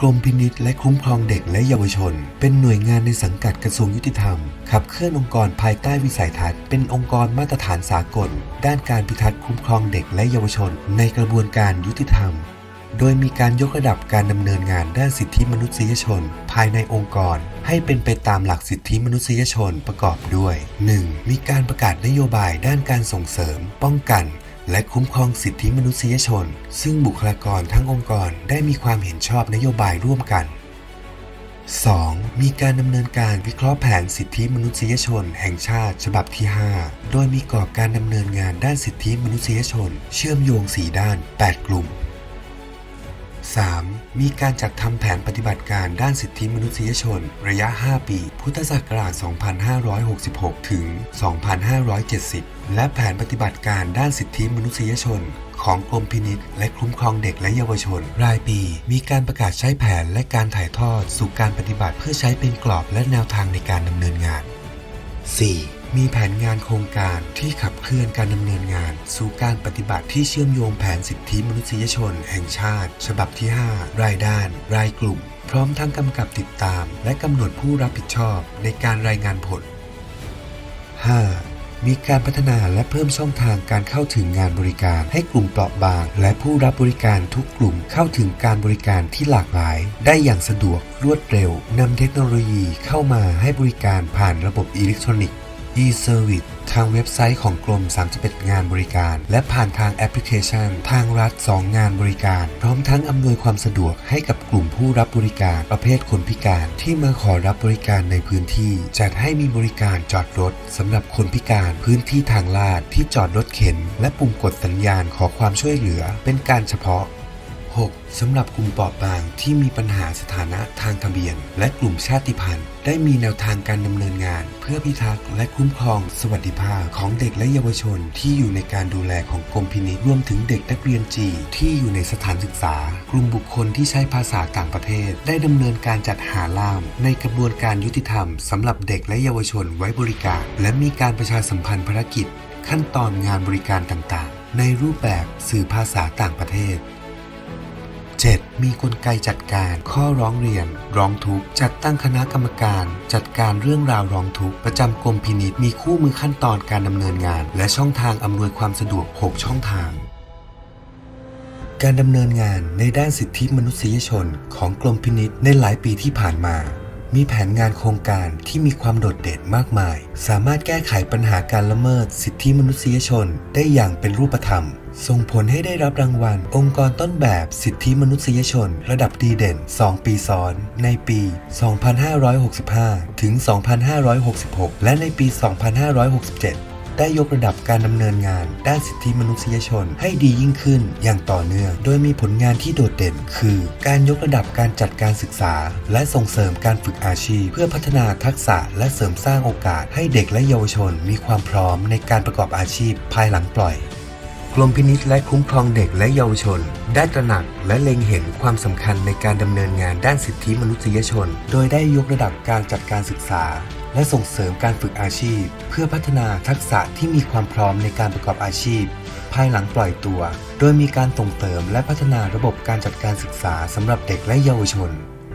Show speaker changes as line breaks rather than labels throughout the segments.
กรมพินิษและคุ้มครองเด็กและเยาวชน เป็นหน่วยงานในสังกัดกระทรวงยุติธรรม ขับเคลื่อนองค์กรภายใต้วิสัยทัศน์ เป็นองค์กรมาตรฐานสากล ด้านการพิทักษ์คุ้มครองเด็กและเยาวชน ในกระบวนการยุติธรรม โดยมีการยกระดับการดำเนินงานด้านสิทธิมนุษยชน ภายในองค์กร ให้เป็นไปตามหลักสิทธิมนุษยชนประกอบด้วย 1. มีการประกาศนโยบายด้านการส่งเสริม ป้องกัน และคุ้มครองสิทธิมนุษยชน ซึ่งบุคลากรทั้งองค์กรได้มีความเห็นชอบนโยบายร่วมกัน 2. มีการดำเนินการวิเคราะห์แผนสิทธิมนุษยชน แห่งชาติ ฉบับที่ 5 โดยมีกรอบการดำเนินงานด้านสิทธิมนุษยชน เชื่อมโยง 4 ด้าน 8 กลุ่ม 3. มีการจัดทำแผนปฏิบัติการด้านสิทธิมนุษยชน ระยะ 5 ปี พุทธศักราช 2566 ถึง 2570 และแผนปฏิบัติการด้านสิทธิมนุษยชนของกรมพินิษและคุ้มครองเด็กและเยาวชน รายปี มีการประกาศใช้แผนและการถ่ายทอดสู่การปฏิบัติเพื่อใช้เป็นกรอบและแนวทางในการดำเนินงาน 4. มีแผนงานโครงการที่ขับเคลื่อนการดำเนินงาน สู่การปฏิบัติที่เชื่อมโยงแผนสิทธิมนุษยชน แห่งชาติ ฉบับที่ 5 รายด้าน รายกลุ่ม พร้อมทั้งกำกับติดตาม และกำหนดผู้รับผิดชอบในการรายงานผล 5. มีการพัฒนาและเพิ่มช่องทางการเข้าถึงงานบริการ ให้กลุ่มเปราะบาง และผู้รับบริการทุกกลุ่มเข้าถึงการบริการที่หลากหลาย ได้อย่างสะดวกรวดเร็วนำเทคโนโลยีเข้ามาให้บริการผ่านระบบอิเล็กทรอนิกส์ e-service ทางเว็บไซต์ของกรม 31 งานบริการ และผ่านทางแอปพลิเคชัน ทางรัฐ 2 งานบริการ พร้อมทั้งอำนวยความสะดวกให้กับกลุ่มผู้รับบริการ ประเภทคนพิการที่มาขอรับบริการในพื้นที่ จัดให้มีบริการจอดรถสำหรับคนพิการ พื้นที่ทางลาดที่จอดรถเข็น และปุ่มกดสัญญาณขอความช่วยเหลือ เป็นการเฉพาะ 6. สำหรับกลุ่มเปราะบางที่มีปัญหาสถานะทางทะเบียน และกลุ่มชาติพันธุ์ ได้มีแนวทางการดำเนินงาน เพื่อพิทักษ์และคุ้มครองสวัสดิภาพของเด็กและเยาวชน ที่อยู่ในการดูแลของกรมพินิจรวมถึงเด็กนักเรียนจีที่อยู่ในสถานศึกษา กลุ่มบุคคลที่ใช้ภาษาต่างประเทศ ได้ดำเนินการจัดหาล่าม ในกระบวนการยุติธรรมสำหรับเด็กและเยาวชนไว้บริการ และมีการประชาสัมพันธ์ภารกิจ ขั้นตอนงานบริการต่างๆ ในรูปแบบสื่อภาษาต่างประเทศ 7. มีกลไกจัดการ ข้อร้องเรียน ร้องทุกข์ จัดตั้งคณะกรรมการ จัดการเรื่องราวร้องทุกข์ประจำกรมพินิษมีคู่มือขั้นตอนการดำเนินงาน และช่องทางอำนวยความสะดวก 6 ช่องทางการดำเนินงานในด้านสิทธิมนุษยชนของกรมพินิษในหลายปีที่ผ่านมา มีแผนงานโครงการที่มีความโดดเด่นมากมาย สามารถแก้ไขปัญหาการละเมิด สิทธิมนุษยชนได้อย่างเป็นรูปธรรม ส่งผลให้ได้รับรางวัล องค์กรต้นแบบสิทธิมนุษยชน ระดับดีเด่น 2 ปีซ้อน ในปี 2565 ถึง 2566 และในปี 2567 ได้ยกระดับการดำเนินงาน ด้านสิทธิมนุษยชนให้ดียิ่งขึ้น อย่างต่อเนื่อง โดยมีผลงานที่โดดเด่น คือ การยกระดับการจัดการศึกษา และส่งเสริมการฝึกอาชีพ เพื่อพัฒนาทักษะและเสริมสร้างโอกาส ให้เด็กและเยาวชน มีความพร้อมในการประกอบอาชีพ ภายหลังปล่อยกรมพินิษและคุ้มครองเด็กและเยาวชน ได้ตระหนักและเล็งเห็นความสำคัญในการดำเนินงานด้านสิทธิมนุษยชน โดยได้ยกระดับการจัดการศึกษา และส่งเสริมการฝึกอาชีพ เพื่อพัฒนาทักษะที่มีความพร้อมในการประกอบอาชีพ ภายหลังปล่อยตัว โดยมีการส่งเสริมและพัฒนาระบบการจัดการศึกษาสำหรับเด็กและเยาวชน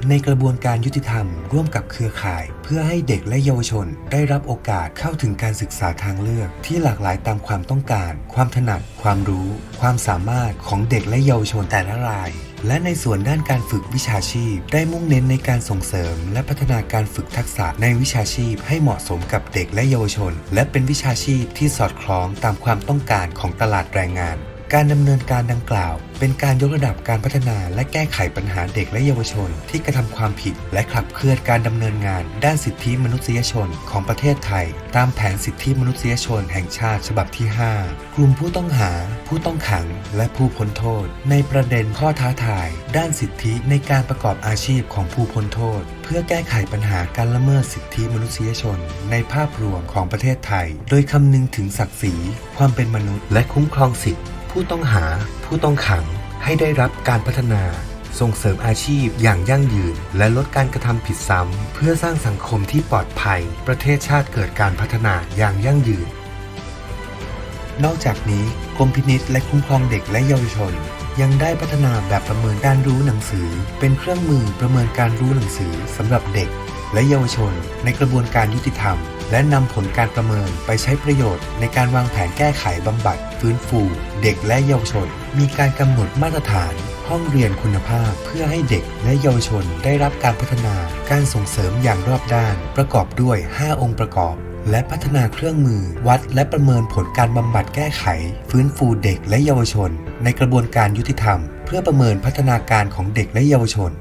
ในกระบวนการยุติธรรมร่วมกับเครือข่าย เพื่อให้เด็กและเยาวชน ได้รับโอกาสเข้าถึงการศึกษาทางเลือก ที่หลากหลายตามความต้องการ ความถนัด ความรู้ ความสามารถของเด็กและเยาวชนแต่ละรายและในส่วนด้านการฝึกวิชาชีพ ได้มุ่งเน้นในการส่งเสริม และพัฒนาการฝึกทักษะในวิชาชีพ ให้เหมาะสมกับเด็กและเยาวชน และเป็นวิชาชีพที่สอดคล้องตามความต้องการของตลาดแรงงาน การดำเนินการดังกล่าว เป็นการยกระดับการพัฒนาและแก้ไขปัญหาเด็กและเยาวชน ที่กระทำความผิด และขับเคลื่อนการดำเนินงาน ด้านสิทธิมนุษยชนของประเทศไทย ตามแผนสิทธิมนุษยชนแห่งชาติฉบับที่ 5 กลุ่มผู้ต้องหา ผู้ต้องขัง และผู้พ้นโทษ ในประเด็นข้อท้าทาย ด้านสิทธิในการประกอบอาชีพของผู้พ้นโทษ เพื่อแก้ไขปัญหาการละเมิดสิทธิมนุษยชน ในภาพรวมของประเทศไทย โดยคำนึงถึงศักดิ์ศรีความเป็นมนุษย์ และคุ้มครองสิทธิ ผู้ต้องหา ผู้ต้องขังให้ได้รับการพัฒนาส่งเสริมอาชีพอย่างยั่งยืน และลดการกระทำผิดซ้ำ เพื่อสร้างสังคมที่ปลอดภัย ประเทศชาติเกิดการพัฒนาอย่างยั่งยืน นอกจากนี้กรมพินิษและคุ้มครองเด็กและเยาวชน ยังได้พัฒนาแบบประเมินการรู้หนังสือ เป็นเครื่องมือประเมินการรู้หนังสือสำหรับเด็ก และเยาวชน ในกระบวนการยุติธรรม และนำผลการประเมินไปใช้ประโยชน์ ในการวางแผนแก้ไขบำบัด ฟื้นฟู เด็กและเยาวชน มีการกำหนดมาตรฐาน ห้องเรียนคุณภาพเพื่อให้เด็กและเยาวชนได้รับการพัฒนา การส่งเสริมอย่างรอบด้าน ประกอบด้วย 5 องค์ประกอบและพัฒนาเครื่องมือวัดและประเมินผลการบำบัดแก้ไข ฟื้นฟูเด็กและเยาวชน ในกระบวนการยุติธรรม เพื่อประเมินพัฒนาการของเด็กและเยาวชน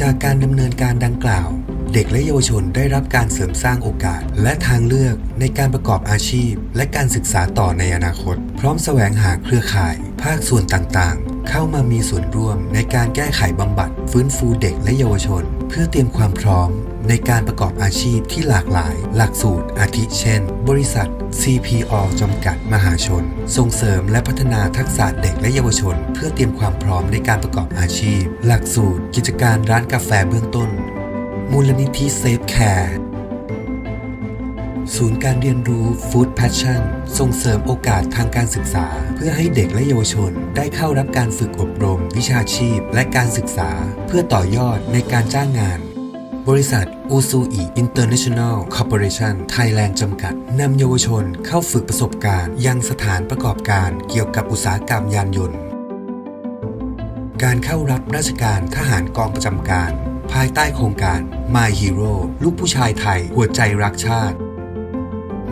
จากการดำเนินการดังกล่าว เด็กและเยาวชนได้รับการเสริมสร้างโอกาส และทางเลือกในการประกอบอาชีพ และการศึกษาต่อในอนาคต พร้อมแสวงหาเครือข่าย ภาคส่วนต่างๆ เข้ามามีส่วนร่วมในการแก้ไขบำบัด ฟื้นฟูเด็กและเยาวชน เพื่อเตรียมความพร้อมในการประกอบอาชีพที่หลากหลาย หลักสูตร อาทิเช่น บริษัท CPO จำกัดมหาชน ส่งเสริมและพัฒนาทักษะเด็กและเยาวชน เพื่อเตรียมความพร้อมในการประกอบอาชีพ หลักสูตร กิจการร้านกาแฟเบื้องต้น มูลนิธิเซฟแคร์ศูนย์การเรียนรู้ Food Passion ส่งเสริมโอกาสทางการศึกษา เพื่อให้เด็กและเยาวชน ได้เข้ารับการฝึกอบรม วิชาชีพ และการศึกษา เพื่อต่อยอดในการจ้างงาน บริษัทอูซูอิอินเตอร์เนชั่นแนลคอร์ปอเรชั่นไทยแลนด์จำกัด นำเยาวชนเข้าฝึกประสบการณ์ ยังสถานประกอบการเกี่ยวกับอุตสาหกรรมยานยนต์ การเข้ารับราชการทหารกองประจำการ ภายใต้โครงการ My Hero ลูกผู้ชายไทย หัวใจรักชาติ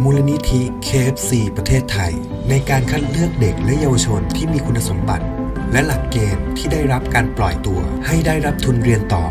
มูลนิธิ KFC ประเทศไทย ในการคัดเลือกเด็กและเยาวชนที่มีคุณสมบัติ และหลักเกณฑ์ที่ได้รับการปล่อยตัว ให้ได้รับทุนเรียนต่อ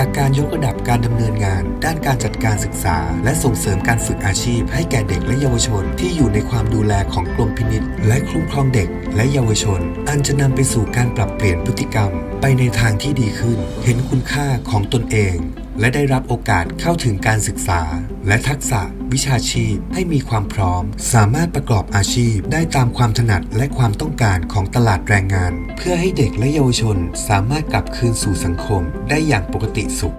จากการยกระดับการดำเนินงาน ด้านการจัดการศึกษา และส่งเสริมการฝึกอาชีพ ให้แก่เด็กและเยาวชน ที่อยู่ในความดูแลของกรมพินิษและคุ้มครองเด็ก และเยาวชน อันจะนำไปสู่การปรับเปลี่ยนพฤติกรรม ไปในทางที่ดีขึ้น เห็นคุณค่าของตนเอง และได้รับโอกาสเข้าถึงการศึกษา และทักษะวิชาชีพให้มีความพร้อม สามารถประกอบอาชีพได้ตามความถนัดและความต้องการของตลาดแรงงาน เพื่อให้เด็กและเยาวชนสามารถกลับคืนสู่สังคมได้อย่างปกติสุข